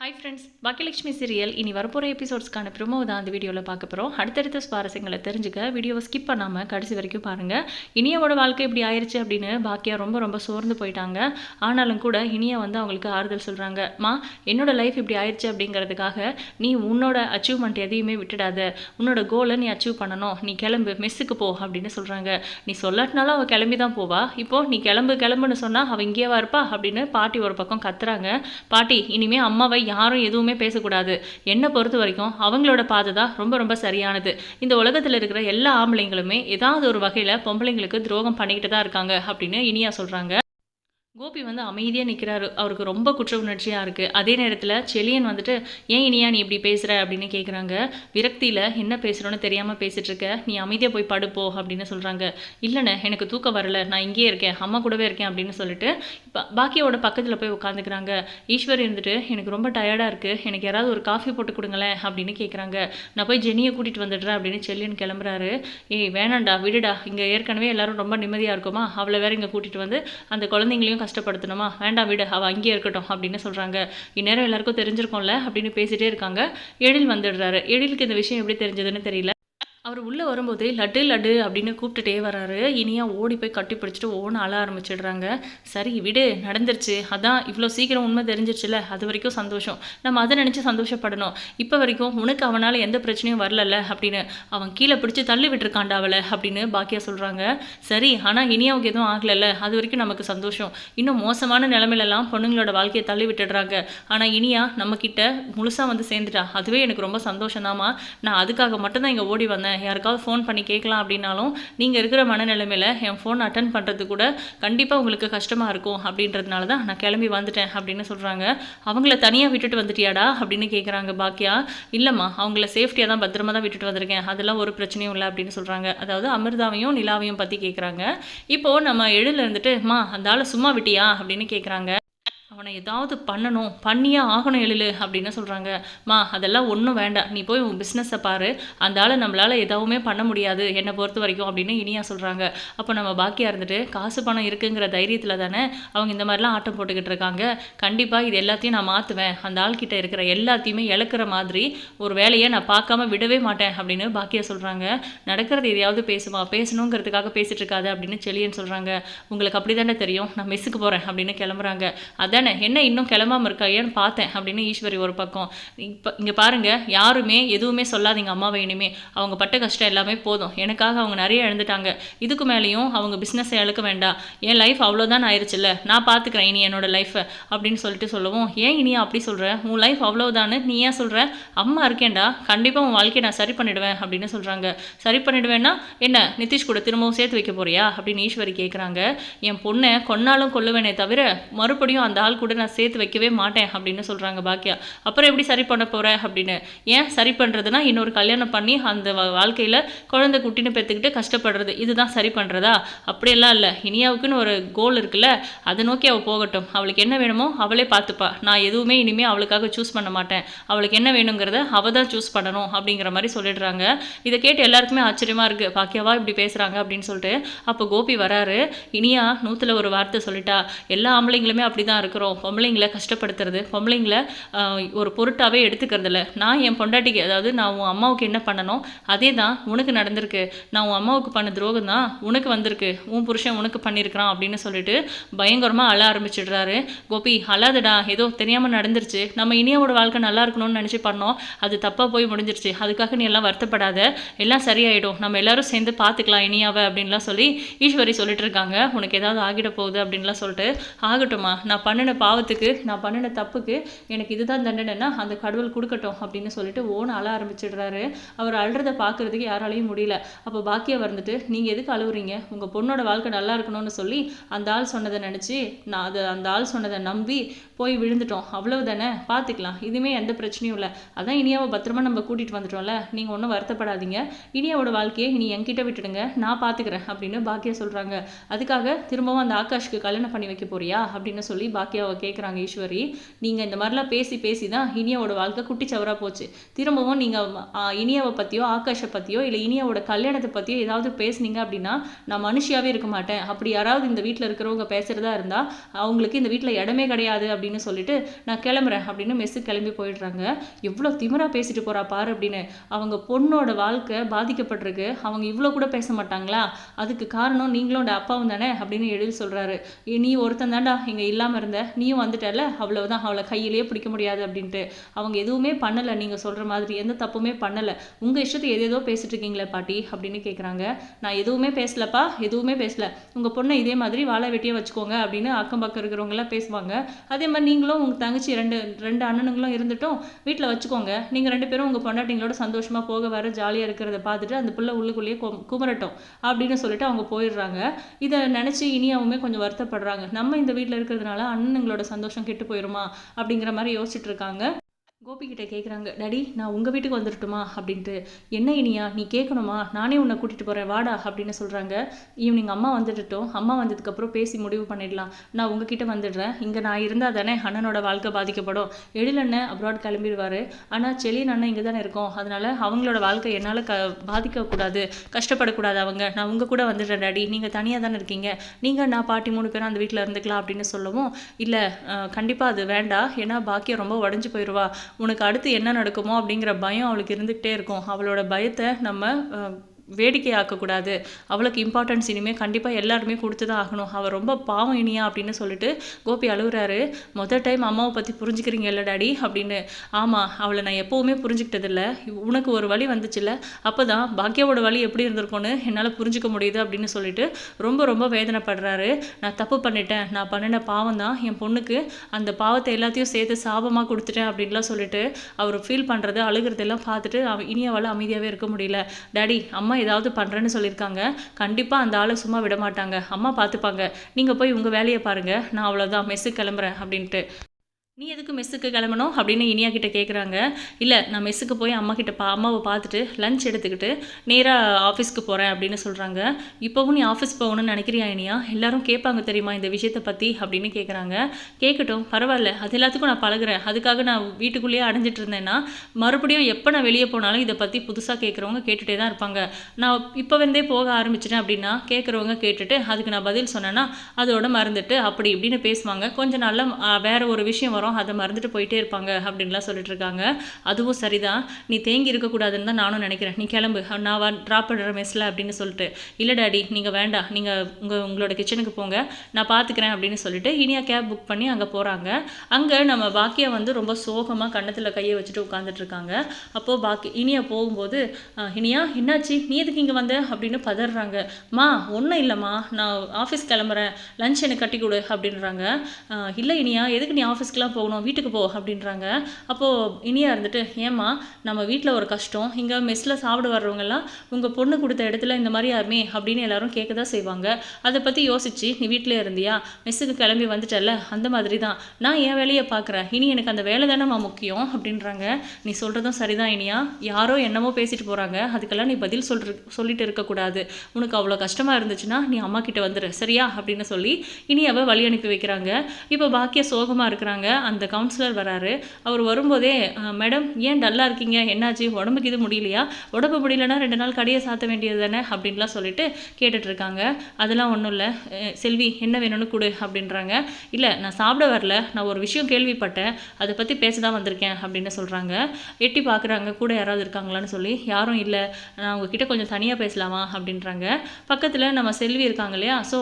Hi friends Baakiyalakshmi serial இனி வரப்போகிற எபிசோட்ஸ்க்கான promo தான் அந்த வீடியோவில் பார்க்க போகிறோம் அடுத்தடுத்த சுவாரஸ்யங்களை தெரிஞ்சுக்க வீடியோவை ஸ்கிப் பண்ணாமல் கடைசி வரைக்கும் பாருங்கள் இனியாவோட வாழ்க்கை இப்படி ஆயிடுச்சு அப்படின்னு பாக்கியா ரொம்ப ரொம்ப சோர்ந்து போயிட்டாங்க. ஆனாலும் கூட இனியா வந்து அவங்களுக்கு ஆறுதல் சொல்கிறாங்க மா என்னோட லைஃப் இப்படி ஆயிடுச்சு அப்படிங்கிறதுக்காக நீ உன்னோட அச்சீவ்மெண்ட் எதையுமே விட்டுடாத. உன்னோட கோலை நீ அச்சீவ் பண்ணணும். நீ கிளம்பு மெஸ்ஸுக்கு போ அப்படின்னு சொல்கிறாங்க நீ சொல்லாட்டினாலும் அவள் கிளம்பி தான் போவா. இப்போது நீ கிளம்பு கிளம்புன்னு சொன்னால் அவள் இங்கேவா இருப்பா? அப்படின்னு பாட்டி ஒரு பக்கம் கத்துறாங்க. பாட்டி இனிமேல் அம்மாவை யாரும் எதுவுமே பேசக்கூடாது. என்னை பொறுத்த வரைக்கும் அவங்களோட பாதை தான் ரொம்ப ரொம்ப சரியானது. இந்த உலகத்தில் இருக்கிற எல்லா ஆம்பளைங்களுமே ஏதாவது ஒரு வகையில் பொம்பளைங்களுக்கு துரோகம் பண்ணிக்கிட்டு தான் இருக்காங்க அப்படின்னு இனியா சொல்கிறாங்க கோபி வந்து அமைதியாக நிற்கிறாரு அவருக்கு ரொம்ப குற்ற உணர்ச்சியாக இருக்குது அதே நேரத்தில் செலியன் வந்துட்டு ஏன் இனியா நீ இப்படி பேசுகிற அப்படின்னு கேட்குறாங்க விரக்தியில் என்ன பேசுகிறோன்னு தெரியாமல் பேசிகிட்ருக்க நீ அமைதியாக போய் படுப்போ அப்படின்னு சொல்கிறாங்க இல்லைண்ணே எனக்கு தூக்கம் வரல. நான் இங்கேயே இருக்கேன். அம்மா கூடவே இருக்கேன் அப்படின்னு சொல்லிட்டு இப்போ பாக்கியோட பக்கத்தில் போய் உட்காந்துக்கிறாங்க ஈஸ்வர் இருந்துட்டு எனக்கு ரொம்ப டயர்டாக இருக்குது எனக்கு யாராவது ஒரு காஃபி போட்டு கொடுங்களேன் அப்படின்னு கேட்குறாங்க நான் போய் ஜெனியை கூட்டிகிட்டு வந்துடுறேன் அப்படின்னு செல்லியன் கிளம்புறாரு. ஏய் வேணாண்டா விடுடா. இங்கே ஏற்கனவே எல்லாரும் ரொம்ப நிம்மதியாக இருக்குமா? அவளை வேற இங்கே கூட்டிகிட்டு வந்து அந்த குழந்தைங்களையும் கஷ்டப்படுத்தணுமா? வேண்டாம் விடு அவள் அங்கேயே இருக்கட்டும் அப்படின்னு சொல்கிறாங்க இந்நேரம் எல்லாருக்கும் தெரிஞ்சிருக்கும்ல அப்படின்னு பேசிட்டே இருக்காங்க. எழில் வந்துடுறாரு. எழிலுக்கு இந்த விஷயம் எப்படி தெரிஞ்சதுன்னு தெரியல. அவர் உள்ளே வரும்போது லட்டு லட்டு அப்படின்னு கூப்பிட்டுட்டே வராரு. இனியா ஓடி போய் கட்டி பிடிச்சிட்டு ஓன அழ ஆரம்பிச்சிடுறாங்க. சரி விடு நடந்துருச்சு. அதான் இவ்வளோ சீக்கிரம் உண்மை தெரிஞ்சிருச்சுல. அது வரைக்கும் சந்தோஷம். நம்ம அதை நினச்சி சந்தோஷப்படணும். இப்போ வரைக்கும் உனக்கு அவனால் எந்த பிரச்சனையும் வரலல்ல அப்படின்னு அவன் கீழே பிடிச்சி தள்ளி விட்டுருக்காண்டா அவளை அப்படின்னு பாக்கியா சொல்கிறாங்க சரி ஆனால் இனியாவுக்கு எதுவும் ஆகலைல்ல. அது வரைக்கும் நமக்கு சந்தோஷம். இன்னும் மோசமான நிலமையிலலாம் பொண்ணுங்களோட வாழ்க்கையை தள்ளி விட்டுடுறாங்க. ஆனால் இனியா நம்மக்கிட்ட முழுசாக வந்து சேர்ந்துட்டா. அதுவே எனக்கு ரொம்ப சந்தோஷம்தாம்மா. நான் அதுக்காக மட்டும்தான் இங்கே ஓடி வந்தேன். யாருக்காவது ஃபோன் பண்ணி கேட்கலாம் அப்படின்னாலும் நீங்கள் இருக்கிற மனநிலைமையில் என் ஃபோன் அட்டன் பண்ணுறது கூட கண்டிப்பாக உங்களுக்கு கஷ்டமாக இருக்கும் அப்படின்றதுனால தான் நான் கிளம்பி வந்துட்டேன் அப்படின்னு சொல்கிறாங்க அவங்கள தனியாக விட்டுட்டு வந்துட்டியாடா அப்படின்னு கேட்குறாங்க பாக்கியா இல்லைம்மா அவங்கள சேஃப்டியாக தான் பத்திரமா தான் விட்டுட்டு வந்திருக்கேன். அதெல்லாம் ஒரு பிரச்சனையும் இல்லை அப்படின்னு சொல்கிறாங்க அதாவது அமிர்தாவையும் நிலாவையும் பற்றி கேட்குறாங்க இப்போது நம்ம எழில் இருந்துட்டு மா அந்த ஆளை சும்மா விட்டியா? அப்படின்னு கேட்குறாங்க அவனை ஏதாவது பண்ணணும் பண்ணியே ஆகணும் எழிலு அப்படின்னு சொல்கிறாங்க மா அதெல்லாம் ஒன்றும் வேண்டாம். நீ போய் உன் பிஸ்னஸை பாரு. அந்த ஆள் நம்மளால் எதுவுமே பண்ண முடியாது. என்னை பொறுத்த வரைக்கும் அப்படின்னு இனியா சொல்கிறாங்க அப்போ நம்ம பாக்கியாக இருந்துட்டு காசு பணம் இருக்குங்கிற தைரியத்தில் தானே அவங்க இந்த மாதிரிலாம் ஆட்டம் போட்டுக்கிட்டு இருக்காங்க. கண்டிப்பாக இது எல்லாத்தையும் நான் மாற்றுவேன் அந்த ஆள்கிட்ட இருக்கிற எல்லாத்தையுமே இழக்கிற மாதிரி ஒரு வேலையை நான் பார்க்காம விடவே மாட்டேன் அப்படின்னு பாக்கியா சொல்கிறாங்க நடக்கிறது எதையாவது பேசுமா? பேசணுங்கிறதுக்காக பேசிட்டு இருக்காது அப்படின்னு செலியன் சொல்கிறாங்க உங்களுக்கு அப்படி தானே தெரியும். நான் மெஸ்ஸுக்கு போகிறேன் அப்படின்னு கிளம்புறாங்க. அதானே என்ன இன்னும் கிளம்பாம இருக்கா? ஏன்னு பார்த்தேன் அப்படின்னு ஈஸ்வரி ஒரு பக்கம். இப்போ இங்கே பாருங்க யாருமே எதுவுமே சொல்லாதீங்க அம்மாவை இனிமே. அவங்க பட்ட கஷ்டம் எல்லாமே போதும். எனக்காக அவங்க நிறைய இழந்துட்டாங்க. இதுக்கு மேலேயும் அவங்க பிஸ்னஸை இழக்க வேண்டாம். என் லைஃப் அவ்வளோதான் ஆயிடுச்சுல்ல நான் பார்த்துக்கிறேன் இனி என்னோட லைஃப்பை அப்படின்னு சொல்லிட்டு சொல்லவும் ஏன் இனியா அப்படி சொல்கிற உன் லைஃப் அவ்வளோதான்னு நீ ஏன் சொல்கிற அம்மா இருக்கேன்டா. கண்டிப்பாக உன் வாழ்க்கையை நான் சரி பண்ணிடுவேன் அப்படின்னு சொல்கிறாங்க சரி பண்ணிடுவேன்னா என்ன? நிதிஷ் கூட திரும்பவும் சேர்த்து வைக்க போறியா? அப்படின்னு ஈஸ்வரி கேட்குறாங்க என் பொண்ணை கொன்னாலும் கொல்லுவேனே தவிர மறுபடியும் அந்த ஆள் கூட நான் சேர்த்து வைக்கவே மாட்டேன் அப்படின்னு சொல்கிறாங்க பாக்கியா. அப்புறம் எப்படி சரி பண்ண போற அப்படின்னு? ஏன் சரி பண்ணுறதுனா இன்னொரு கல்யாணம் பண்ணி அந்த வாழ்க்கையில் குழந்தை குட்டின்னு பெற்றுக்கிட்டு கஷ்டப்படுறது. இதுதான் சரி பண்ணுறதா அப்படியெல்லாம் இல்லை. இனியாவுக்குன்னு ஒரு கோல் இருக்குல்ல அதை நோக்கி அவள் போகட்டும். அவளுக்கு என்ன வேணுமோ அவளே பார்த்துப்பா. நான் எதுவுமே இனிமேல் அவளுக்காக சூஸ் பண்ண மாட்டேன். அவளுக்கு என்ன வேணுங்கிறத அவள் தான் சூஸ் பண்ணணும் அப்படிங்கிற மாதிரி சொல்லிடுறாங்க. இதை கேட்டு எல்லாருக்குமே ஆச்சரியமா இருக்குது பாக்கியாவா இப்படி பேசுகிறாங்க அப்படின்னு சொல்லிட்டு அப்போ கோபி வராரு. இனியா நூற்றுல ஒரு வார்த்தை சொல்லிட்டா எல்லா ஆம்பளைங்களுமே அப்படி தான் இருக்கிறோம். பொம்பளைங்களை கஷ்டப்படுத்துறது. பொம்பளைங்களை ஒரு பொருட்டாகவே எடுத்துக்கிறதில்ல. நான் என் பொண்டாட்டிக்கு அதாவது நான் உன் அம்மாவுக்கு என்ன பண்ணணும் அதே தான் உனக்கு நடந்திருக்கு. நான் உன் அம்மாவுக்கு பண்ண துரோகம் தான் உனக்கு வந்திருக்கு. உன் புருஷன் உனக்கு பண்ணியிருக்கிறான் அப்படின்னு சொல்லிட்டு பயங்கரமாக அழ ஆரம்பிச்சிடுறாரு. கோபி அழாதடா. ஏதோ தெரியாமல் நடந்துருச்சு. நம்ம இனியாவோட வாழ்க்கை நல்லா இருக்கணும்னு நினச்சி பண்ணோம். அது தப்பாக போய் முடிஞ்சிருச்சு. அதுக்காக நீ எல்லாம் வருத்தப்படாத. எல்லாம் சரியாயிடும். நம்ம எல்லாரும் சேர்ந்து பார்த்துக்கலாம் இனியாவை அப்படின்லாம் சொல்லி ஈஸ்வரி சொல்லிட்டு இருக்காங்க. உனக்கு ஏதாவது ஆகிட போகுது அப்படின்லாம் சொல்லிட்டு ஆகட்டும்மா. நான் பண்ணின பாவத்துக்கு நான் பண்ணின தப்புக்கு எனக்கு இதுதான் தண்டனைன்னா அந்த கடவுள் கொடுக்கட்டும் அப்படின்னு சொல்லிட்டு ஓன் அழ ஆரம்பிச்சிடுறாரு. அவர் அழுறதை பார்க்கறதுக்கு யாராலையும் முடியல. அப்போ பாக்கியா வந்துட்டு நீங்கள் எதுக்கு அழுவுறீங்க? உங்கள் பொண்ணோட வாழ்க்கை நல்லா இருக்கணும்னு சொல்லி அந்த ஆள் சொன்னதை நினச்சி நான் அது அந்த ஆள் சொன்னதை நம்பி போய் விழுந்துட்டோம். அவ்வளவு தானே பார்த்துக்கலாம் இதுவுமே எந்த பிரச்சனையும் இல்லை. அதான் இனியாவை பத்திரமா நம்ம கூட்டிகிட்டு வந்துட்டோம்ல. நீங்கள் ஒன்றும் வருத்தப்படாதீங்க. இனியாவோட வாழ்க்கையை இனி என்கிட்ட விட்டுடுங்க. நான் பார்த்துக்கிறேன் அப்படின்னு பாக்கியா சொல்கிறாங்க அதுக்காக திரும்பவும் அந்த ஆகாஷ்க்கு கல்யாணம் பண்ணி வைக்க போறியா? அப்படின்னு சொல்லி பாக்கியா பாக்கியாவை கேட்குறாங்க ஈஸ்வரி. நீங்கள் இந்த மாதிரிலாம் பேசி பேசி தான் இனியாவோட வாழ்க்கை குட்டிச்சவராக போச்சு. திரும்பவும் நீங்கள் இனியாவை பற்றியோ ஆகாஷை பற்றியோ இல்லை இனியாவோட கல்யாணத்தை பற்றியோ ஏதாவது பேசுனீங்க அப்படின்னா நான் மனுஷியாவே இருக்க மாட்டேன். அப்படி யாராவது இந்த வீட்டில் இருக்கிறவங்க பேசுகிறதா இருந்தால் அவங்களுக்கு இந்த வீட்டில் இடமே கிடையாது அப்படின்னு சொல்லிட்டு நான் கிளம்புறேன் அப்படின்னு மெஸ்ஸு கிளம்பி போயிடுறாங்க. எவ்வளோ திமிரா பேசிட்டு போகிறா பாரு அப்படின்னு. அவங்க பொண்ணோட வாழ்க்கை பாதிக்கப்பட்டிருக்கு. அவங்க இவ்வளோ கூட பேச மாட்டாங்களா? அதுக்கு காரணம் நீங்களும் உங்க அப்பாவும் தானே அப்படின்னு எழுதி சொல்கிறாரு "ஏ, நீ ஒருத்தன் தாண்டா இங்கே இல்லாமல் இருந்த. நீயும் வந்துட்டல அவ்வளவுதான். அவளை கையிலேயே பிடிக்க முடியாது அப்படின்ட்டு. அவங்க எதுவுமே பண்ணலை. நீங்கள் சொல்கிற மாதிரி எந்த தப்புமே பண்ணலை. உங்கள் இஷ்டத்தை எதேதோ பேசிட்டு இருக்கீங்களே பாட்டி அப்படின்னு கேட்குறாங்க நான் எதுவுமே பேசலப்பா. எதுவுமே பேசல. உங்கள் பொண்ணை இதே மாதிரி வாழை வெட்டியே வச்சுக்கோங்க அப்படின்னு அக்கம் பக்கம் இருக்கிறவங்களாம் பேசுவாங்க. அதே மாதிரி நீங்களும் உங்கள் தங்கச்சி ரெண்டு ரெண்டு அண்ணனுங்களும் இருந்துட்டும். வீட்டில் வச்சுக்கோங்க. நீங்கள் ரெண்டு பேரும் உங்கள் பொண்டாட்டிங்களோட சந்தோஷமாக போக வர ஜாலியாக இருக்கிறத பார்த்துட்டு அந்த பிள்ளை உள்ளுக்குள்ளேயே குமரட்டும் அப்படின்னு சொல்லிட்டு அவங்க போயிடுறாங்க. இதை நினச்சி இனியாவுமே கொஞ்சம் வருத்தப்படுறாங்க. நம்ம இந்த வீட்டில் இருக்கிறதுனால அண்ணன் குழந்தைங்களோட சந்தோஷம் கெட்டு போயிடுமா அப்படிங்கிற மாதிரி யோசிச்சுட்டு இருக்காங்க. கோபி கிட்ட கேட்குறாங்க டாடி நான் உங்கள் வீட்டுக்கு வந்துடட்டுமா அப்படின்ட்டு. என்ன இனியா நீ கேட்கணுமா நானே உன்னை கூட்டிகிட்டு போகிறேன் வாடா அப்படின்னு சொல்கிறாங்க ஈவினிங் அம்மா வந்துட்டுட்டோம் அம்மா வந்ததுக்கப்புறம் பேசி முடிவு பண்ணிடலாம். நான் உங்ககிட்ட வந்துடுறேன். இங்கே நான் இருந்தால் தானே அண்ணனோட வாழ்க்கை பாதிக்கப்படும். எழில் அப்ராட் கிளம்பிடுவார். ஆனால் செலியன் அண்ணன் இங்கே தானே இருக்கோம். அதனால் அவங்களோட வாழ்க்கை என்னால் க பாதிக்கக்கூடாது. கஷ்டப்படக்கூடாது அவங்க. நான் உங்கள் கூட வந்துடுறேன் டாடி. நீங்கள் தனியாக தானே இருக்கீங்க. நீங்கள் நான் பாட்டி மூணு பேரும் அந்த வீட்டில் இருந்துக்கலாம் அப்படின்னு சொல்லவும் இல்லை கண்டிப்பாக அது வேண்டாம் ஏன்னா பாக்கியம் ரொம்ப உடஞ்சி போயிடுவா உனக்கு அடுத்து என்ன நடக்குமோ அப்படிங்கிற பயம் அவளுக்கு இருந்துகிட்டே இருக்கும். அவளோட பயத்தை நம்ம வேடிக்கை ஆக்கக்கூடாது அவளுக்கு இம்பார்ட்டன்ஸ் இனிமேல் கண்டிப்பாக எல்லாருமே கொடுத்து தான் ஆகணும். அவள் ரொம்ப பாவம் இனியா அப்படின்னு சொல்லிட்டு கோபி அழுகுறாரு. மொதல் டைம் அம்மாவை பற்றி புரிஞ்சுக்கிறீங்கல்ல டாடி அப்படின்னு. ஆமாம் அவளை நான் எப்போவுமே புரிஞ்சுக்கிட்டதில்ல. உனக்கு ஒரு வழி வந்துச்சுல்ல. அப்போ தான் பாக்கியாவோட வழி எப்படி இருந்திருக்கும்னு என்னால் புரிஞ்சுக்க முடியுது அப்படின்னு சொல்லிட்டு ரொம்ப ரொம்ப வேதனைப்படுறாரு. நான் தப்பு பண்ணிட்டேன். நான் பண்ணின பாவம் தான் என் பொண்ணுக்கு அந்த பாவத்தை எல்லாத்தையும் சேர்த்து சாபமாக கொடுத்துட்டேன் அப்படின்லாம் சொல்லிட்டு அவர் ஃபீல் பண்ணுறது அழுகிறதெல்லாம் பார்த்துட்டு அவ இனியாவால் அமைதியாகவே இருக்க முடியல. டாடி அம்மா ஏதாவது பண்ணுறேன்னு சொல்லியிருக்காங்க. கண்டிப்பாக அந்த ஆளை சும்மா விட மாட்டாங்க அம்மா பார்த்துப்பாங்க நீங்கள் போய் உங்கள் வேலையை பாருங்கள் நான் அவ்வளோதான் மெஸ்ஸுக்கு கிளம்புறேன் அப்படின்ட்டு. நீ எதுக்கு மெஸ்ஸுக்கு கிளம்பணும் அப்படின்னு இனியா கிட்ட கேட்குறாங்க இல்லை நான் மெஸ்ஸுக்கு போய் அம்மா கிட்ட பா அம்மாவை பார்த்துட்டு லஞ்ச் எடுத்துக்கிட்டு நேராக ஆஃபீஸ்க்கு போகிறேன் அப்படின்னு சொல்கிறாங்க இப்போவும் நீ ஆஃபீஸ் போகணும்னு நினைக்கிறியா இனியா? எல்லாரும் கேட்பாங்க தெரியுமா இந்த விஷயத்தை பற்றி அப்படின்னு கேட்குறாங்க கேட்கட்டும் பரவாயில்ல. அது எல்லாத்துக்கும் நான் பழகுறேன். அதுக்காக நான் வீட்டுக்குள்ளேயே அடைஞ்சிட்டு இருந்தேன்னா மறுபடியும் எப்போ நான் வெளியே போனாலும் இதை பற்றி புதுசாக கேட்குறவங்க கேட்டுகிட்டே தான் இருப்பாங்க. நான் இப்போ வந்தே போக ஆரம்பிச்சிட்டேன் அப்படின்னா கேட்குறவங்க கேட்டுட்டு அதுக்கு நான் பதில் சொன்னேன்னா அதோட மறந்துட்டு அப்படி இப்படின்னு பேசுவாங்க. கொஞ்சம் நாள்ல வேறு ஒரு விஷயம் வரும். அதை மறந்துட்டு போயிட்டே இருப்பாங்க அப்படின்லாம் சொல்லிட்டு இருக்காங்க. அதுவும் சரிதான். நீ தேங்கி இருக்கக்கூடாதுன்னு தான் நானும் நினைக்கிறேன். நீ கிளம்பு. நான் வா ட்ராப் பண்ணுற மெஸ்ஸில் அப்படின்னு சொல்லிட்டு. இல்லை டாடி நீங்கள் வேண்டாம். நீங்கள் உங்கள் உங்களோட கிச்சனுக்கு போங்க. நான் பார்த்துக்கிறேன் அப்படின்னு சொல்லிட்டு இனியா கேப் புக் பண்ணி அங்கே போகிறாங்க அங்கே நம்ம பாக்கியா வந்து ரொம்ப சோகமாக கன்னத்தில் கையை வச்சுட்டு உட்காந்துட்டு இருக்காங்க. அப்போது பாக்கி இனியா போகும்போது இனியா என்னாச்சு? நீ எதுக்கு இங்கே வந்த? அப்படின்னு பதறாங்க. மா ஒன்றும் இல்லைம்மா. நான் ஆஃபீஸ் கிளம்புறேன். லஞ்ச் எனக்கு கட்டி கொடு. அப்படின்றாங்க. இல்லை இனியா. எதுக்கு நீ ஆஃபீஸ்க்குலாம் போகணும் வீட்டுக்கு போ அப்படின்றாங்க. அப்போது இனியா இருந்துட்டு ஏம்மா நம்ம வீட்டில் ஒரு கஷ்டம். இங்கே மெஸ்ஸில் சாப்பிட வர்றவங்கெல்லாம் உங்கள் பொண்ணு கொடுத்த இடத்துல இந்த மாதிரி யாருமே? அப்படின்னு எல்லாரும் கேட்க தான் செய்வாங்க. அதை பற்றி யோசிச்சு நீ வீட்டிலே இருந்தியா? மெஸ்ஸுக்கு கிளம்பி வந்துட்டல்ல? அந்த மாதிரி தான் நான் என் வேலையை பார்க்குறேன் இனி எனக்கு அந்த வேலை தானேம்மா முக்கியம்? அப்படின்றாங்க. நீ சொல்கிறதும் சரிதான் இனியா. யாரோ என்னமோ பேசிட்டு போகிறாங்க அதுக்கெல்லாம் நீ பதில் சொல்கிற சொல்லிட்டு இருக்கக்கூடாது உனக்கு அவ்வளோ கஷ்டமாக இருந்துச்சுன்னா நீ அம்மா கிட்ட வந்துடு சரியா? அப்படின்னு சொல்லி இனி அவள் வழி அனுப்பி வைக்கிறாங்க. இப்போ பாக்கிய சோகமாக இருக்கிறாங்க. அந்த கவுன்சிலர் வராரு. அவர் வரும்போதே மேடம் ஏன் டல்லாக இருக்கீங்க? என்னாச்சு? உடம்புக்கு இது முடியலையா? உடம்பு முடியலன்னா ரெண்டு நாள் கடையை சாத்த வேண்டியது தானே? அப்படின்லாம் சொல்லிட்டு கேட்டுட்ருக்காங்க அதெல்லாம் ஒன்றும் இல்லை. செல்வி என்ன வேணும்னு கொடு அப்படின்றாங்க. இல்லை நான் சாப்பிட வரல. நான் ஒரு விஷயம் கேள்விப்பட்டேன். அதை பற்றி பேச தான் வந்திருக்கேன் அப்படின்னு சொல்கிறாங்க எட்டி பார்க்குறாங்க கூட யாராவது இருக்காங்களான்னு சொல்லி யாரும் இல்லை. நான் உங்ககிட்ட கொஞ்சம் தனியாக பேசலாமா? அப்படின்றாங்க. பக்கத்தில் நம்ம செல்வி இருக்காங்க இல்லையா? ஸோ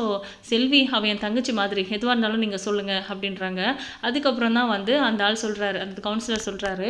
செல்வி அவன் என் தங்கச்சி மாதிரி. எதுவாக இருந்தாலும் நீங்கள் சொல்லுங்கள் அப்படின்றாங்க. அதுக்கப்புறம் தான் வந்து அந்த ஆள் சொல்கிறாரு அந்த கவுன்சிலர் சொல்கிறாரு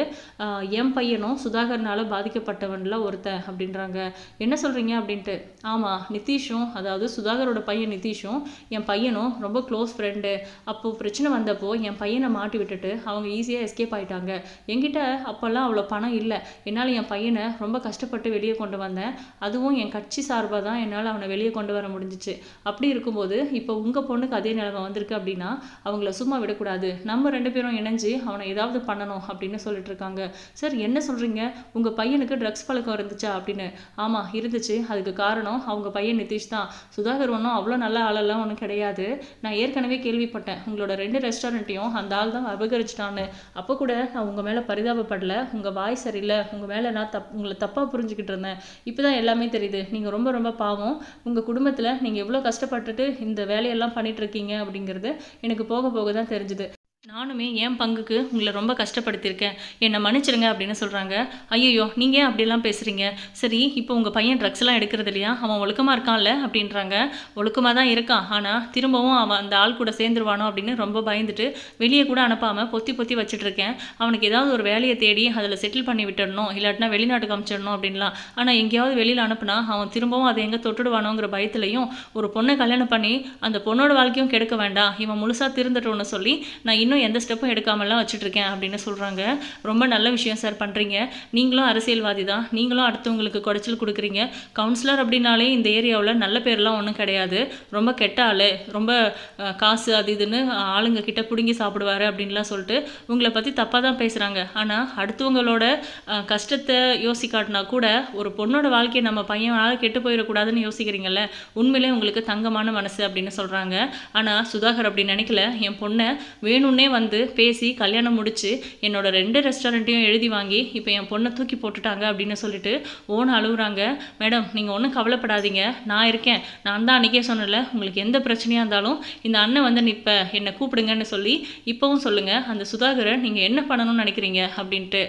என் பையனும் சுதாகர்னால் பாதிக்கப்பட்டவன்ல ஒருத்தன் அப்படின்றாங்க. என்ன சொல்கிறீங்க அப்படின்ட்டு. ஆமாம் நிதிஷும் அதாவது சுதாகரோட பையன் நிதிஷும் என் பையனும் ரொம்ப க்ளோஸ் ஃப்ரெண்டு அப்போது பிரச்சனை வந்தப்போ என் பையனை மாட்டி விட்டுட்டு அவங்க ஈஸியாக எஸ்கேப் ஆயிட்டாங்க. என்கிட்ட அப்போல்லாம் அவ்வளோ பணம் இல்லை. என்னால் என் பையனை ரொம்ப கஷ்டப்பட்டு வெளியே கொண்டு வந்தேன். அதுவும் என் கட்சி சார்பாக தான் என்னால் அவனை வெளியே கொண்டு வர முடிஞ்சிச்சு. அப்படி இருக்கும்போது இப்போ உங்கள் பொண்ணுக்கு அதே நிலைமை வந்திருக்கு அப்படின்னா அவங்கள சும்மா விடக்கூடாது. நம்ம ரெண்டு ரெண்டு பேரும் இணைஞ்சு அவனை ஏதாவது பண்ணணும் அப்படின்னு சொல்லிட்டு இருக்காங்க சார் என்ன சொல்கிறீங்க உங்கள் பையனுக்கு ட்ரக்ஸ் பழக்கம் இருந்துச்சா? அப்படின்னு. ஆமாம் இருந்துச்சு. அதுக்கு காரணம் அவங்க பையன் நிதிஷ் தான். சுதாகர் ஒன்றும் அவ்வளோ நல்ல ஆளெல்லாம் ஒன்றும் கிடையாது. நான் ஏற்கனவே கேள்விப்பட்டேன். உங்களோட ரெண்டு ரெஸ்டாரண்ட்டையும் அந்த ஆள் தான் அபகரிச்சிட்டான்னு. அப்போ கூட நான் உங்கள் மேலே பரிதாபப்படல. உங்கள் வாய் சரியில்லை. உங்கள் மேலே நான் தப் உங்களை தப்பாக புரிஞ்சுக்கிட்டு இருந்தேன். இப்போ தான் எல்லாமே தெரியுது. நீங்கள் ரொம்ப ரொம்ப பாவம். உங்கள் குடும்பத்தில் நீங்கள் எவ்வளோ கஷ்டப்பட்டுட்டு இந்த வேலையெல்லாம் பண்ணிட்டு இருக்கீங்க அப்படிங்கிறது எனக்கு போக போக தான் தெரிஞ்சுது. நானுமே என் பங்குக்கு உங்களை ரொம்ப கஷ்டப்படுத்தியிருக்கேன். என்னை மன்னிச்சிடுங்க அப்படின்னு சொல்கிறாங்க ஐயோ நீங்கள் ஏன் அப்படிலாம் பேசுகிறீங்க சரி இப்போ உங்கள் பையன் ட்ரக்ஸ்லாம் எடுக்கிறது இல்லையா? அவன் ஒழுக்கமாக இருக்கான்ல? அப்படின்றாங்க. ஒழுக்கமாக தான் இருக்கான். ஆனால் திரும்பவும் அவன் அந்த ஆள் கூட சேர்ந்துருவானோ அப்படின்னு ரொம்ப பயந்துட்டு வெளியே கூட அனுப்பாமல் பொத்தி பொத்தி வச்சுட்ருக்கேன் அவனுக்கு ஏதாவது ஒரு வேலையை தேடி அதில் செட்டில் பண்ணி விட்டுடணும். இல்லாட்டினா வெளிநாட்டுக்கு அனுப்பிச்சிடணும் அப்படின்லாம். ஆனால் எங்கேயாவது வெளியில் அனுப்புனா அவன் திரும்பவும் அதை எங்கே தொட்டுடுவானோங்கிற பயத்துலையும் ஒரு பொண்ணை கல்யாணம் பண்ணி அந்த பொண்ணோட வாழ்க்கையும் கெடுக்க வேண்டாம். இவன் முழுசாக திருந்துட்டோன்னு சொல்லி நான் இன்னும் எந்த ஸ்டெப்பும் எடுக்காமலாம் வச்சுட்ருக்கேன் அப்படின்னு சொல்கிறாங்க ரொம்ப நல்ல விஷயம் சார் பண்ணுறீங்க நீங்களும் அரசியல்வாதி தான் நீங்களும் அடுத்தவங்களுக்கு குடைச்சல் கொடுக்குறீங்க. கவுன்சிலர் அப்படின்னாலே இந்த ஏரியாவில் நல்ல பேர்லாம் ஒன்றும் கிடையாது. ரொம்ப கெட்ட ஆள் ரொம்ப காசு அது இதுன்னு ஆளுங்க கிட்ட பிடுங்கி சாப்பிடுவாரு அப்படின்லாம் சொல்லிட்டு உங்களை பற்றி தப்பாக தான் பேசுகிறாங்க ஆனால் அடுத்தவங்களோட கஷ்டத்தை யோசிக்காட்டினா கூட ஒரு பொண்ணோட வாழ்க்கையை நம்ம பையனால் கெட்டு போயிடக்கூடாதுன்னு யோசிக்கிறீங்கல்ல உண்மையிலே உங்களுக்கு தங்கமான மனசு அப்படின்னு சொல்கிறாங்க ஆனால் சுதாகர் அப்படி நினைக்கல. என் பொண்ணை வேணும்னே வந்து பேசி கல்யாணம் முடித்து என்னோட ரெண்டு ரெஸ்டாரண்ட்டையும் எழுதி வாங்கி இப்போ என் பொண்ணை தூக்கி போட்டுட்டாங்க அப்படின்னு சொல்லிட்டு ஓன அழுகுறாங்க மேடம் நீங்கள் ஒன்றும் கவலைப்படாதீங்க. நான் இருக்கேன். நான் தான் அன்றைக்கே சொன்னல உங்களுக்கு எந்த பிரச்சனையாக இருந்தாலும் இந்த அண்ணன் வந்து நிற்ப என்னை கூப்பிடுங்கன்னு சொல்லி இப்போவும் சொல்லுங்கள் அந்த சுதாகரை நீங்கள் என்ன பண்ணணும்னு நினைக்கிறீங்க? அப்படின்ட்டு.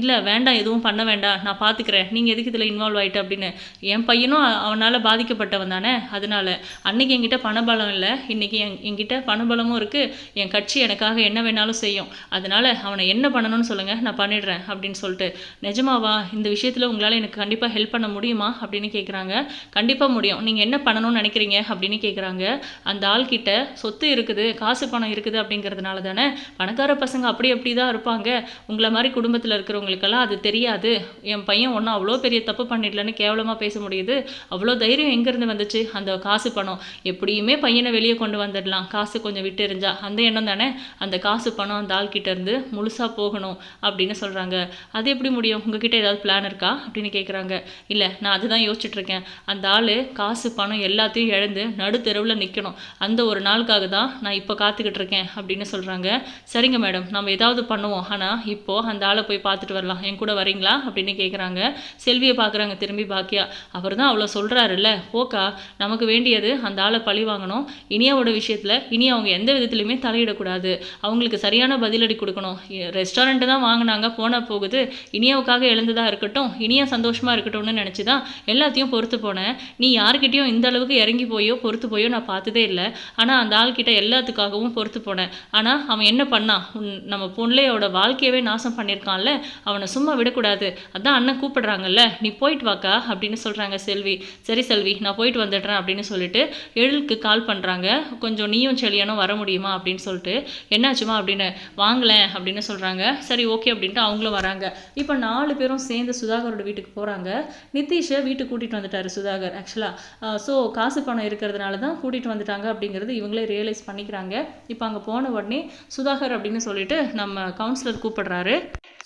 இல்லை வேண்டாம். எதுவும் பண்ண வேண்டாம். நான் பார்த்துக்கிறேன் நீங்கள் எதுக்கு இதில் இன்வால்வ் ஆயிட்டு? அப்படின்னு. என் பையனும் அவனால் பாதிக்கப்பட்டவன் தானே. அதனால் அன்றைக்கி என்கிட்ட பணபலம் இல்லை. இன்னைக்கு என் என்கிட்ட பணபலமும் இருக்குது என் கட்சி எனக்காக என்ன வேணாலும் செய்யும். அதனால் அவனை என்ன பண்ணணும்னு சொல்லுங்கள் நான் பண்ணிடுறேன் அப்படின்னு சொல்லிட்டு. நிஜமாவா இந்த விஷயத்தில் உங்களால் எனக்கு கண்டிப்பாக ஹெல்ப் பண்ண முடியுமா அப்படின்னு கேட்குறாங்க கண்டிப்பாக முடியும். நீங்கள் என்ன பண்ணணும்னு நினைக்கிறீங்க அப்படின்னு கேட்குறாங்க அந்த ஆள்கிட்ட சொத்து இருக்குது காசு பணம் இருக்குது அப்படிங்கிறதுனால தானே பணக்கார பசங்க அப்படி அப்படி தான் இருப்பாங்க. உங்களை மாதிரி குடும்பத்தில் இருக்கிறவங்களுக்கெல்லாம் அது தெரியாது. என் பையன் ஒன்றும் அவ்வளோ பெரிய தப்பு பண்ணிடலன்னு கேவலமாக பேச முடியுது. அவ்வளோ தைரியம் எங்கேருந்து வந்துச்சு? அந்த காசு பணம். எப்படியுமே பையனை வெளியே கொண்டு வந்துடலாம். காசு கொஞ்சம் விட்டு எரிஞ்சா அந்த எண்ணம் தானே? அந்த காசு பணம் அந்த ஆள்கிட்ட இருந்து முழுசாக போகணும் அப்படின்னு சொல்கிறாங்க அது எப்படி முடியும்? உங்ககிட்ட ஏதாவது பிளான் இருக்கா? அப்படின்னு கேட்குறாங்க இல்லை நான் அதுதான் யோசிச்சுட்ருக்கேன் அந்த ஆள் காசு பணம் எல்லாத்தையும் இழந்து நடுத்தெருவில் நிற்கணும் அந்த ஒரு நாளுக்காக தான் நான் இப்போ காத்துக்கிட்டு இருக்கேன் அப்படின்னு சொல்கிறாங்க சரிங்க மேடம் நம்ம ஏதாவது பண்ணுவோம். ஆனால் இப்போது அந்த ஆளை போய் பார்த்துட்டு வரலாம். என் கூட வரீங்களா? அப்படின்னு கேட்குறாங்க செல்வியை பார்க்குறாங்க திரும்பி பாக்கியா. அவர் தான் அவ்வளோ சொல்கிறாருல்ல போக்கா நமக்கு வேண்டியது அந்த ஆளை பழி வாங்கணும். இனியாவோட விஷயத்தில் இனி அவங்க எந்த விதத்துலையுமே தலையிடக்கூடாது. அவங்களுக்கு சரியான பதிலடி கொடுக்கணும். ரெஸ்டாரண்ட்டு தான் வாங்கினாங்க போனால் போகுது. இனியாவுக்காக எழுந்ததாக இருக்கட்டும் இனியா சந்தோஷமாக இருக்கட்டும்னு நினச்சி தான் எல்லாத்தையும் பொறுத்து போனேன். நீ யார்கிட்டயும் இந்த அளவுக்கு இறங்கி போயோ பொறுத்து போயோ நான் பார்த்ததே இல்லை. ஆனால் அந்த ஆள்கிட்ட எல்லாத்துக்காகவும் பொறுத்து போனேன். ஆனால் அவன் என்ன பண்ணான் உன் நம்ம பொண்ளையோட வாழ்க்கையவே நாசம் பண்ணியிருக்கான்ல அவனை சும்மா விடக்கூடாது. அதான் அண்ணன் கூப்பிடுறாங்கல்ல நீ போயிட்டு வாக்கா அப்படின்னு சொல்கிறாங்க செல்வி. சரி செல்வி நான் போயிட்டு வந்துடுறேன் அப்படின்னு சொல்லிட்டு எழிலுக்கு கால் பண்ணுறாங்க கொஞ்சம் நீயும் செழியனும் வர முடியுமா அப்படின்னு சொல்லிட்டு என்னாச்சுமா அப்படின்னு வாங்கலேன் அப்படின்னு சொல்கிறாங்க. சரி ஓகே அப்படின்ட்டு அவங்களும் வராங்க. இப்போ நாலு பேரும் சேர்ந்து சுதாகரோட வீட்டுக்கு போகிறாங்க. நிதிஷை வீட்டுக்கு கூட்டிகிட்டு வந்துட்டாரு சுதாகர் ஆக்சுவலாக ஸோ காசு பணம் இருக்கிறதுனால தான் கூட்டிகிட்டு வந்துட்டாங்க அப்படிங்கிறது இவங்களே ரியலைஸ் பண்ணிக்கிறாங்க. இப்போ அங்கே போன உடனே சுதாகர் அப்படின்னு சொல்லிட்டு நம்ம கவுன்சிலர் கூப்பிடுறாரு.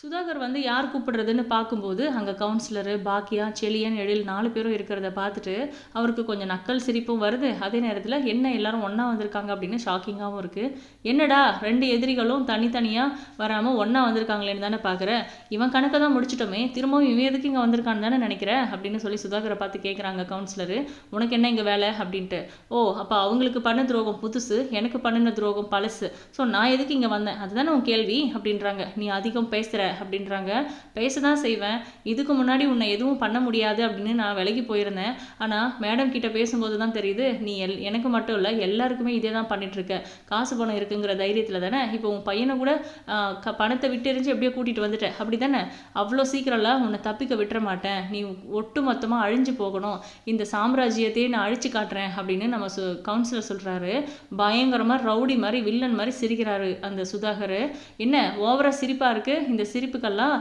சுதாகர் வந்து யார் கூப்பிடுறதுன்னு பார்க்கும்போது அங்கே கவுன்சிலரு பாக்கியா செலியன் எழில் நாலு பேரும் இருக்கிறத பார்த்துட்டு அவருக்கு கொஞ்சம் நக்கல் சிரிப்பும் வருது. அதே நேரத்தில் என்ன எல்லாரும் ஒன்றா வந்திருக்காங்க அப்படின்னு ஷாக்கிங்காகவும் இருக்குது என்னடா ரெண்டு எதிரிகளும் தனித்தனியாக வராமல் ஒன்றா வந்திருக்காங்களேன்னு தானே பார்க்குற இவன் கணக்கை தான் முடிச்சிட்டோமே திரும்பவும் இவன் எதுக்கு இங்கே வந்திருக்கான்னு தானே நினைக்கிற? அப்படின்னு சொல்லி சுதாகரை பார்த்து கேட்குறாங்க கவுன்சிலரு உனக்கு என்ன இங்கே வேலை? அப்படின்ட்டு. ஓ அப்போ அவங்களுக்கு பண்ண துரோகம் புதுசு எனக்கு பண்ணின துரோகம் பழசு. ஸோ நான் எதுக்கு இங்கே வந்தேன்? அதுதானே உன் கேள்வி? அப்படின்றாங்க. நீ அதிகம் பேசுகிற அப்படின்றாங்க. பேச தான் செய்வேன். இதுக்கு முன்னாடி உன்னை எதுவும் பண்ண முடியாது அப்படின்னு நான் விலகி போயிருந்தேன். ஆனால் மேடம் கிட்ட பேசும்போது தான் தெரியுது நீ எல் எனக்கு மட்டும் இல்லை எல்லாருக்குமே இதே தான் பண்ணிட்டு இருக்க. காசு பணம் இருக்குங்கிற தைரியத்தில் தானே இப்போ உன் பையனை கூட க பணத்தை விட்டு எரிஞ்சு எப்படியோ கூட்டிகிட்டு வந்துட்ட. அப்படி தானே அவ்வளோ சீக்கிரம்லாம் உன்னை தப்பிக்க விட்டுற மாட்டேன். நீ ஒட்டு மொத்தமாக அழிஞ்சு போகணும். இந்த சாம்ராஜ்யத்தையே நான் அழிச்சு காட்டுறேன் அப்படின்னு நம்ம சு கவுன்சிலர் சொல்கிறாரு பயங்கரமாக ரவுடி மாதிரி வில்லன் மாதிரி சிரிக்கிறாரு அந்த சுதாகர். என்ன ஓவராக சிரிப்பாக இருக்குது இந்த சிரிப்புக்கெல்லாம்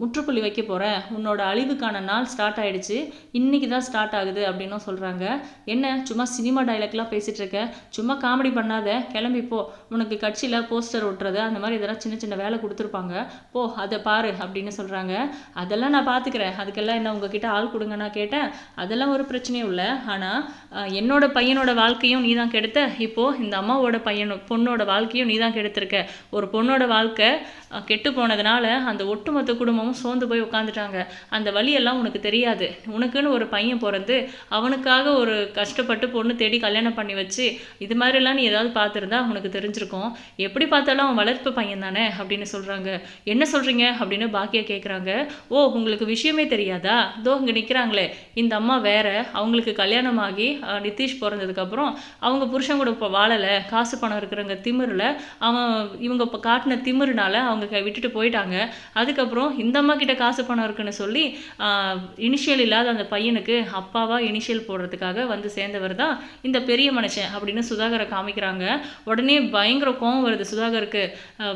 முற்றுப்புள்ளி வைக்க போகிறேன் உன்னோட அழிவுக்கான நாள் ஸ்டார்ட் ஆகிடுச்சு இன்னைக்கு தான் ஸ்டார்ட் ஆகுது அப்படின்னும் சொல்கிறாங்க என்ன சும்மா சினிமா டைலாக்லாம் பேசிகிட்டு இருக்க? சும்மா காமெடி பண்ணாத. கிளம்பி உனக்கு கட்சியில் போஸ்டர் ஒட்டுறது அந்த மாதிரி இதெல்லாம் சின்ன சின்ன வேலை கொடுத்துருப்பாங்க. போ அதை பாரு அப்படின்னு சொல்கிறாங்க அதெல்லாம் நான் பார்த்துக்கிறேன் அதுக்கெல்லாம் என்ன உங்ககிட்ட ஆள் கொடுங்க நான் கேட்டேன். அதெல்லாம் ஒரு பிரச்சனையும் இல்லை. ஆனால் என்னோட பையனோட வாழ்க்கையும் நீ தான் கெடுத்த. இப்போது இந்த அம்மாவோட பையனோ பொண்ணோட வாழ்க்கையும் நீ தான் கெடுத்திருக்க. ஒரு பொண்ணோட வாழ்க்கை கெட்டு போனதுனால அந்த ஒட்டுமொத்த குடும்பமும் சோர்ந்து போய் உட்காந்துட்டாங்க அந்த வழியெல்லாம் உனக்கு தெரியாது. உனக்குன்னு ஒரு பையன் பிறந்து அவனுக்காக ஒரு கஷ்டப்பட்டு பொண்ணு தேடி கல்யாணம் பண்ணி வச்சு இது மாதிரிலாம் நீ ஏதாவது பார்த்துருந்தா உனக்கு தெரிஞ்சிருக்கும். எப்படி பார்த்தாலும் அவன் வளர்ப்பு பையன் தானே அப்படின்னு சொல்கிறாங்க என்ன சொல்கிறீங்க அப்படின்னு பாக்கியா கேட்குறாங்க ஓ உங்களுக்கு விஷயமே தெரியாதா? இதோ இங்கே நிற்கிறாங்களே இந்த அம்மா வேற. அவங்களுக்கு கல்யாணம் ஆகி நிதிஷ் பிறந்ததுக்கப்புறம் அவங்க புருஷன் கூட இப்போ வாழலை. காசு பணம் இருக்கிறவங்க திமிரில். அவன் இவங்க இப்போ காட்டின திமிருனால அவங்க விட்டுட்டு போயிட்டாங்க. அதுக்கப்புறம் இந்த அம்மா கிட்ட காசு பணம் இருக்குன்னு சொல்லி இனிஷியல் இல்லாத அந்த பையனுக்கு அப்பாவா இனிஷியல் போடுறதுக்காக வந்து சேர்ந்தவர் தான் இந்த பெரிய மனுஷன் அப்படின்னு சுதாகரை காமிக்கிறாங்க. உடனே பயங்கர கோவம் வருது சுதாகருக்கு.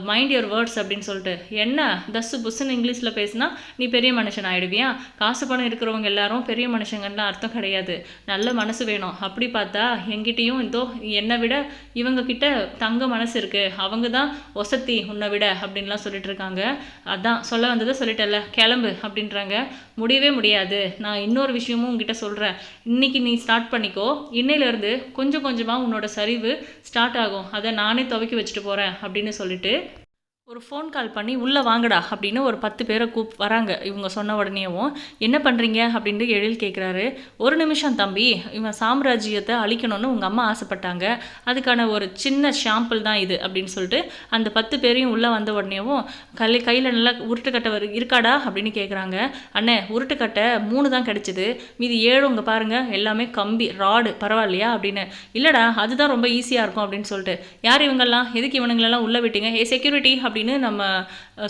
மைண்ட் யுவர் வேர்ட்ஸ் அப்படின்னு சொல்லிட்டு. என்ன? தஸ்ஸு புஸ்ஸுன்னு இங்கிலீஷில் பேசினா நீ பெரிய மனுஷன் ஆயிடுவியா? காசு பணம் இருக்கிறவங்க எல்லாரும் பெரிய மனுஷங்கன்னா அர்த்தம் கிடையாது. நல்ல மனசு வேணும். அப்படி பார்த்தா என்கிட்டயும் இதோ என்னை விட இவங்க கிட்ட தங்க மனசு இருக்கு. அவங்க தான் ஒசத்தி உன்னை விட அப்படின்லாம் சொல்லிட்டு இருக்காங்க. அதான் சொல்ல வந்ததை சொல்லிட்டேல்ல கிளம்பு அப்படின்றாங்க. முடியவே முடியாது. நான் இன்னொரு விஷயமும் உங்ககிட்ட சொல்கிறேன் இன்னைக்கு நீ ஸ்டார்ட் பண்ணிக்கோ. இன்னையிலேருந்து கொஞ்சம் கொஞ்சமாக உன்னோட சரிவு ஸ்டார்ட் ஆகும். அதை நானே துவக்கி வச்சுட்டு போகிறேன் அப்படின்னு சொல்லிட்டு ஒரு ஃபோன் கால் பண்ணி உள்ளே வாங்கடா அப்படின்னு ஒரு பத்து பேரை கூப் வராங்க. இவங்க சொன்ன உடனேவும் என்ன பண்ணுறீங்க அப்படின்ட்டு எழில் கேட்குறாரு ஒரு நிமிஷம் தம்பி இவன் சாம்ராஜ்யத்தை அழிக்கணும்னு உங்கள் அம்மா ஆசைப்பட்டாங்க. அதுக்கான ஒரு சின்ன ஷாம்பிள் தான் இது அப்படின்னு சொல்லிட்டு அந்த பத்து பேரையும் உள்ளே வந்த உடனேவும் கல் கையில் நல்லா உருட்டுக்கட்டை வரு இருக்காடா? அப்படின்னு கேட்குறாங்க அண்ணே உருட்டுக்கட்டை மூணு தான் கிடச்சிது. மீதி ஏழு உங்கள் பாருங்கள் எல்லாமே கம்பி ராடு பரவாயில்லையா? அப்படின்னு. இல்லைடா அதுதான் ரொம்ப ஈஸியாக இருக்கும் அப்படின்னு சொல்லிட்டு. யார் இவங்கெல்லாம்? எதுக்கு இவனுங்களெல்லாம் உள்ளே விட்டீங்க? ஏ செக்யூரிட்டி அப்படின்னு நம்ம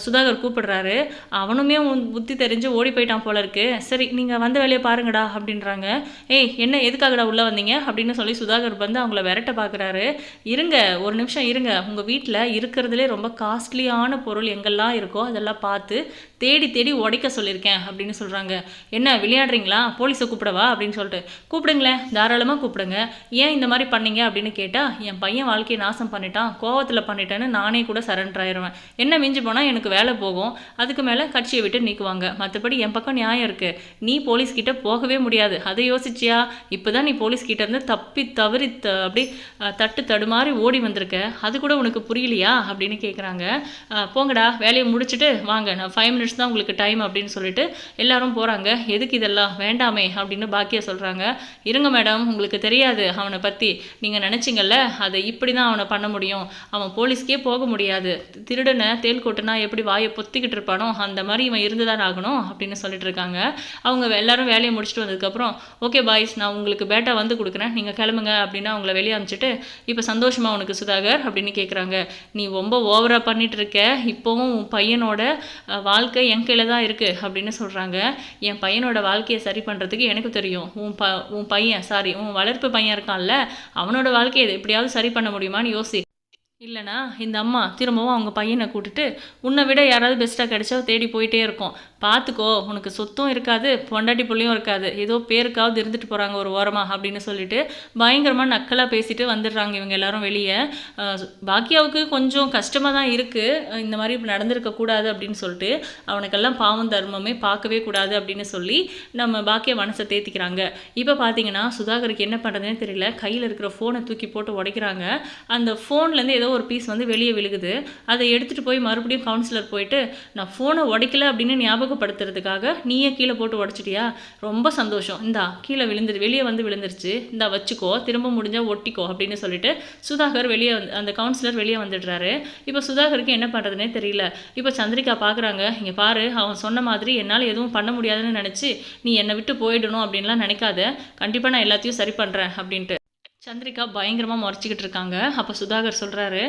சுதாகர் கூப்பிடுறாரு. அவனுமே உன் புத்தி தெரிஞ்சு ஓடி போயிட்டான் போல இருக்கு. சரி நீங்கள் வந்த வேலையை பாருங்கடா அப்படின்றாங்க. ஏய் என்ன எதுக்காகடா உள்ளே வந்தீங்க? அப்படின்னு சொல்லி சுதாகர் வந்து அவங்கள விரட்ட பார்க்குறாரு இருங்க ஒரு நிமிஷம் இருங்க. உங்கள் வீட்டில் இருக்கிறதுலே ரொம்ப காஸ்ட்லியான பொருள் எங்கெல்லாம் இருக்கோ அதெல்லாம் பார்த்து தேடி தேடி உடைக்க சொல்லியிருக்கேன் அப்படின்னு சொல்கிறாங்க என்ன விளையாடுறீங்களா? போலீஸை கூப்பிடவா? அப்படின்னு சொல்லிட்டு கூப்பிடுங்களேன் தாராளமாக கூப்பிடுங்க. ஏன் இந்த மாதிரி பண்ணீங்க? அப்படின்னு கேட்டால் என் பையன் வாழ்க்கையை நாசம் பண்ணிட்டான். கோவத்தில் பண்ணிட்டேன்னு நானே கூட சரண்டர் ஆயிடுவேன். என்ன மிஞ்சி போனால் எனக்கு வேலை போகும். அதுக்கு மேலே கட்சியை விட்டு நீக்குவாங்க. மற்றபடி என் பக்கம் நியாயம் இருக்குது நீ போலீஸ் கிட்ட போகவே முடியாது. அதை யோசிச்சியா? இப்போ தான் நீ போலீஸ் கிட்ட இருந்து தப்பி தவறி த அப்படி தட்டு தடுமாறி ஓடி வந்திருக்க. அது கூட உனக்கு புரியலையா? அப்படின்னு கேட்குறாங்க போங்கடா வேலையை முடிச்சுட்டு வாங்க. நான் ஃபைவ் மினிட்ஸ் தான் உங்களுக்கு டைம் அப்படின்னு சொல்லிட்டு எல்லாரும் போகிறாங்க எதுக்கு இதெல்லாம்? வேண்டாமே அப்படின்னு பாக்கியா சொல்கிறாங்க இருங்க மேடம் உங்களுக்கு தெரியாது அவனை பற்றி நீங்கள் நினச்சிங்கல்ல அதை இப்படி தான் அவனை பண்ண முடியும். அவன் போலீஸ்க்கே போக முடியாது. திருடனை தேல் கொட்டுனா எப்படி வாயை பொத்திக்கிட்டு இருப்பானோ அந்த மாதிரி இவன் இருந்து தான் ஆகணும் அப்படின்னு சொல்லிட்டு இருக்காங்க. அவங்க எல்லாரும் வேலையை முடிச்சுட்டு வந்ததுக்கப்புறம் ஓகே பாய்ஸ் நான் உங்களுக்கு பேட்டா வந்து கொடுக்குறேன். நீங்கள் கிளம்புங்க அப்படின்னு அவங்கள வெளியே அனுப்பிச்சிட்டு இப்போ சந்தோஷமா உனக்கு சுதாகர்? அப்படின்னு கேட்குறாங்க நீ ரொம்ப ஓவராக பண்ணிட்டு இருக்க. இப்போவும் உன் பையனோட வாழ்க்கை வாழ்க்கை என் கையில் தான் இருக்குது அப்படின்னு சொல்கிறாங்க என் பையனோட வாழ்க்கையை சரி பண்ணுறதுக்கு எனக்கு தெரியும். உன் ப உன் பையன் சாரி உன் வளர்ப்பு பையன் இருக்கான்ல அவனோட வாழ்க்கையை எப்படியாவது சரி பண்ண முடியுமான்னு யோசி. இல்லைனா இந்த அம்மா திரும்பவும் அவங்க பையனை கூட்டிட்டு உன்னை விட யாராவது பெஸ்ட்டாக கிடைச்சா தேடி போயிட்டே இருக்கும். பார்த்துக்கோ உனக்கு சொத்தும் இருக்காது பொண்டாட்டி பிள்ளையும் இருக்காது. ஏதோ பேருக்காவது இருந்துட்டு போகிறாங்க ஒரு ஓரமாக அப்படின்னு சொல்லிட்டு பயங்கரமாக நக்கலாக பேசிட்டு வந்துடுறாங்க இவங்க எல்லாரும் வெளியே. பாக்கியாவுக்கு கொஞ்சம் கஷ்டமாக தான் இருக்குது இந்த மாதிரி இப்படி நடந்திருக்க கூடாது அப்படின்னு சொல்லிட்டு அவனுக்கெல்லாம் பாவம் தர்மமே பார்க்கவே கூடாது அப்படின்னு சொல்லி நம்ம பாக்கிய மனசை தேத்திக்கிறாங்க. இப்போ பார்த்தீங்கன்னா சுதாகருக்கு என்ன பண்ணுறதுனே தெரியல. கையில் இருக்கிற ஃபோனை தூக்கி போட்டு உடைக்கிறாங்க. அந்த ஃபோன்லேருந்து ஏதோ ஒரு பீஸ் வந்து வெளியே விழுகுது. அதை எடுத்துகிட்டு போய் மறுபடியும் கவுன்சிலர் போயிட்டு நான் ஃபோனை உடைக்கல அப்படின்னு ஞாபகப்படுத்துறதுக்காக நீயே கீழே போட்டு உடச்சிட்டியா? ரொம்ப சந்தோஷம். இந்தா கீழே விழுந்துரு வெளியே வந்து விழுந்துருச்சு. இந்தா வச்சுக்கோ. திரும்ப முடிஞ்சால் ஒட்டிக்கோ அப்படின்னு சொல்லிட்டு சுதாகர் வெளியே வந்து அந்த கவுன்சிலர் வெளியே வந்துடுறாரு. இப்போ சுதாகருக்கு என்ன பண்ணுறதுனே தெரியல. இப்போ சந்திரிகா பார்க்குறாங்க இங்கே பாரு அவன் சொன்ன மாதிரி என்னால் எதுவும் பண்ண முடியாதுன்னு நினச்சி நீ என்னை விட்டு போயிடணும் அப்படின்லாம் நினைக்காத. கண்டிப்பாக நான் எல்லாத்தையும் சரி பண்ணுறேன் அப்படின்ட்டு. சந்திரிகா பயங்கரமாக முறைச்சிக்கிட்டு இருக்காங்க. அப்போ சுதாகர் சொல்கிறாரு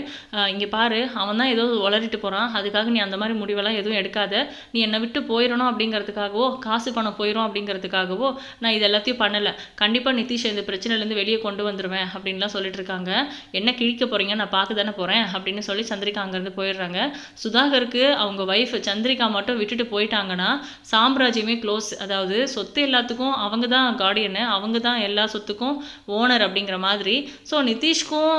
இங்கே பாரு அவன் தான் ஏதோ உளறிட்டு போகிறான் அதுக்காக நீ அந்த மாதிரி முடிவெல்லாம் எதுவும் எடுக்காத. நீ என்னை விட்டு போயிடணும் அப்படிங்கிறதுக்காகவோ காசு பணம் போயிடும் அப்படிங்கிறதுக்காகவோ நான் இது எல்லாத்தையும் பண்ணலை. கண்டிப்பாக நிதிஷ் இந்த பிரச்சனையிலேருந்து வெளியே கொண்டு வந்துடுவேன் அப்படின்லாம் சொல்லிட்டு இருக்காங்க. என்ன கிழிக்க போகிறீங்க நான் பார்க்க தானே போகிறேன் அப்படின்னு சொல்லி சந்திரிகா அங்கேருந்து போயிடுறாங்க. சுதாகருக்கு அவங்க ஒய்ஃப் சந்திரிகா மட்டும் விட்டுட்டு போயிட்டாங்கன்னா சாம்ராஜ்யமே க்ளோஸ் அதாவது சொத்து எல்லாத்துக்கும் அவங்க தான் கார்டியனு அவங்க தான் எல்லா சொத்துக்கும் ஓனர் அப்படிங்கிற மாதிரி. ஸோ நிதிஷ்க்கும்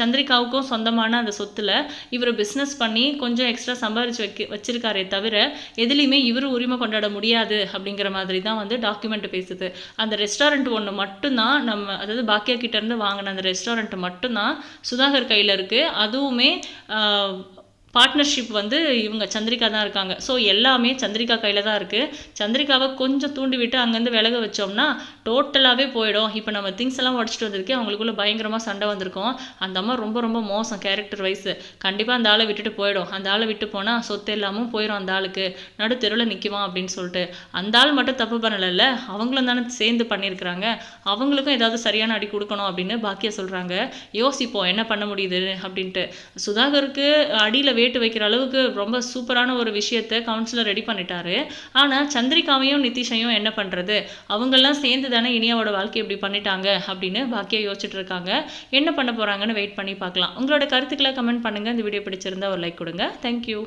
சந்திரிகாவுக்கும் சொந்தமான அந்த சொத்துல இவர் பிஸ்னஸ் பண்ணி கொஞ்சம் எக்ஸ்ட்ரா சம்பாரிச்சு வைக்க வச்சிருக்காரே தவிர எதுலேயுமே இவர் உரிமை கொண்டாட முடியாது அப்படிங்கிற மாதிரி தான் வந்து டாக்குமெண்ட் பேசுது. அந்த ரெஸ்டாரண்ட் ஒன்று மட்டும்தான் நம்ம அதாவது பாக்கியா கிட்டேருந்து வாங்கின அந்த ரெஸ்டாரண்ட் மட்டும்தான் சுதாகர் கையில் இருக்குது அதுவுமே பார்ட்னர்ஷிப் வந்து இவங்க சந்திரிகா தான் இருக்காங்க. ஸோ எல்லாமே சந்திரிகா கையில் தான் இருக்குது சந்திரிகாவை கொஞ்சம் தூண்டி விட்டு அங்கேருந்து விலக வச்சோம்னா டோட்டலாகவே போயிடும். இப்போ நம்ம திங்ஸ் எல்லாம் உடச்சிட்டு வந்திருக்கேன் அவங்களுக்குள்ள பயங்கரமாக சண்டை வந்திருக்கும். அந்த அம்மா ரொம்ப ரொம்ப மோசம் கேரக்டர் வைஸ் கண்டிப்பாக அந்த ஆளை விட்டுட்டு போயிடும். அந்த ஆளை விட்டு போனால் சொத்து எல்லாமும் போயிடும் அந்த ஆளுக்கு. நடு தெருவில் நிற்குவான் அப்படின்னு சொல்லிட்டு. அந்த ஆள் மட்டும் தப்பு பண்ணலைல்ல அவங்களும் தானே சேர்ந்து பண்ணியிருக்கிறாங்க. அவங்களுக்கும் ஏதாவது சரியான அடி கொடுக்கணும் அப்படின்னு பாக்கியா சொல்கிறாங்க யோசிப்போம் என்ன பண்ண முடியுது அப்படின்ட்டு. சுதாகருக்கு அடியில் வேட்டு வைக்கிற அளவுக்கு ரொம்ப சூப்பரான ஒரு விஷயத்தை கவுன்சிலர் ரெடி பண்ணிட்டாரு. ஆனால் சந்திரிகாவையும் நிதிஷையும் என்ன பண்ணுறது அவங்கெல்லாம் சேர்ந்து தானே இனியாவோட வாழ்க்கை இப்படி பண்ணிட்டாங்க அப்படின்னு பாக்கியா யோசிச்சுட்டு இருக்காங்க. என்ன பண்ண போகிறாங்கன்னு வெயிட் பண்ணி பார்க்கலாம். உங்களோட கருத்துக்களை கமெண்ட் பண்ணுங்கள் இந்த வீடியோ பிடிச்சிருந்தா ஒரு லைக் கொடுங்க. தேங்க்யூ